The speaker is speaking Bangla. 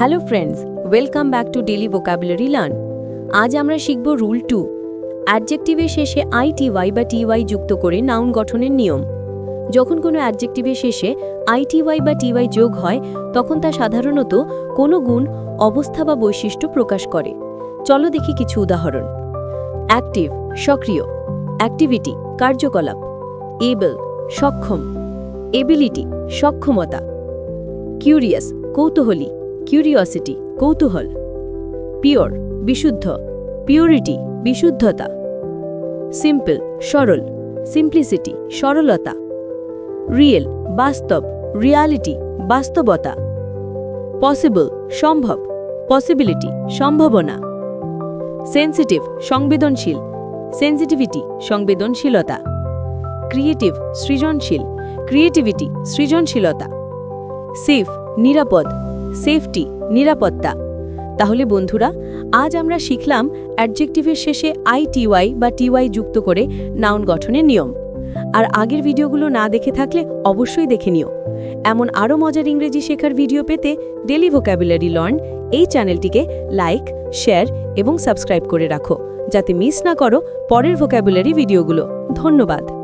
Hello friends welcome back to daily vocabulary learn আজ আমরা শিখব রুল টু অ্যাডজেক্টিভের শেষে আই টি ওয়াই বা টি ওয়াই যুক্ত করে নাউন গঠনের নিয়ম। যখন কোনো অ্যাডজেক্টিভের শেষে আই টি ওয়াই বা টি ওয়াই যোগ হয়, তখন তা সাধারণত কোনো গুণ, অবস্থা বা বৈশিষ্ট্য প্রকাশ করে। চলো দেখি কিছু উদাহরণ। অ্যাক্টিভ সক্রিয়। অ্যাক্টিভিটি কার্যকলাপ। এবল সক্ষম। এবিলিটি সক্ষমতা। কিউরিয়াস কৌতূহলী। কিউরিওসিটি কৌতূহল পিওর বিশুদ্ধ পিওরিটি বিশুদ্ধতা সিম্পল সরল সিম্পলিসিটি সরলতা রিয়েল বাস্তব রিয়ালিটি বাস্তবতা পসিবল সম্ভব পসিবিলিটি সম্ভাবনা সেন্সিটিভ সংবেদনশীল সেন্সিটিভিটি সংবেদনশীলতা ক্রিয়েটিভ সৃজনশীল ক্রিয়েটিভিটি সৃজনশীলতা সেফ নিরাপদ সেফটি, নিরাপত্তা। তাহলে বন্ধুরা, আজ আমরা শিখলাম অ্যাডজেক্টিভের শেষে আই টিওয়াই বা টিওয়াই যুক্ত করে নাউন গঠনের নিয়ম। আর আগের ভিডিওগুলো না দেখে থাকলে অবশ্যই দেখে নিও। এমন আরও মজার ইংরেজি শেখার ভিডিও পেতে ডেলি ভোক্যাবুলারি লার্ন এই চ্যানেলটিকে লাইক, শেয়ার এবং সাবস্ক্রাইব করে রাখো, যাতে মিস না করো পরের ভোক্যাবুলারি ভিডিওগুলো। ধন্যবাদ।